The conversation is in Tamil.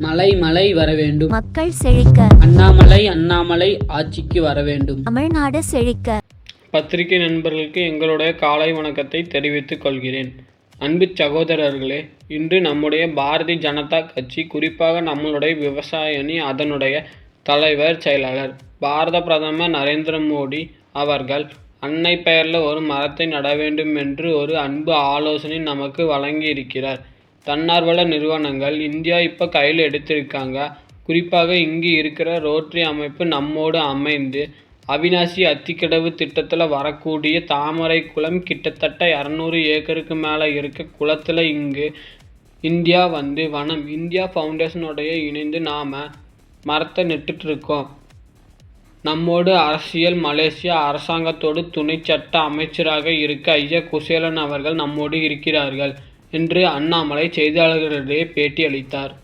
மலை மலை வர வேண்டும். மக்கள் செழிக்க. அண்ணாமலை அண்ணாமலை ஆட்சிக்கு வர வேண்டும். தமிழ்நாடு செழிக்க. பத்திரிகை நண்பர்களுக்கு எங்களுடைய காலை வணக்கத்தை தெரிவித்துக் கொள்கிறேன். அன்பு சகோதரர்களே இன்று நம்முடைய பாரதிய ஜனதா கட்சி குறிப்பாக நம்மளுடைய விவசாய அணி அதனுடைய தலைவர் செயலாளர் பாரத பிரதமர் நரேந்திர மோடி அவர்கள் அன்னை பெயரில் ஒரு மரத்தை நட வேண்டும் என்று ஒரு அன்பு ஆலோசனை நமக்கு வழங்கி இருக்கிறார் தன்னார்வல நிறுவனங்கள் இந்தியா இப்போ கையில் எடுத்திருக்காங்க. குறிப்பாக இங்கு இருக்கிற ரோட்டரி அமைப்பு நம்மோடு அமைந்து அவினாசி அத்திக்கடவு திட்டத்தில் வரக்கூடிய தாமரை குளம் கிட்டத்தட்ட இரநூறு ஏக்கருக்கு மேலே இருக்க குளத்தில் இங்கு இந்தியா வந்து வனம். இந்தியா ஃபவுண்டேஷனோடைய இணைந்து நாம் மரத்தை நட்டுட்ருக்கோம் நம்மோடு அரசியல் மலேசியா அரசாங்கத்தோடு துணை சட்ட அமைச்சராக இருக்க ஐயா குசேலன் அவர்கள் நம்மோடு இருக்கிறார்கள். என்று அண்ணாமலை செய்தியாளர்களிடையே பேட்டி அளித்தார்.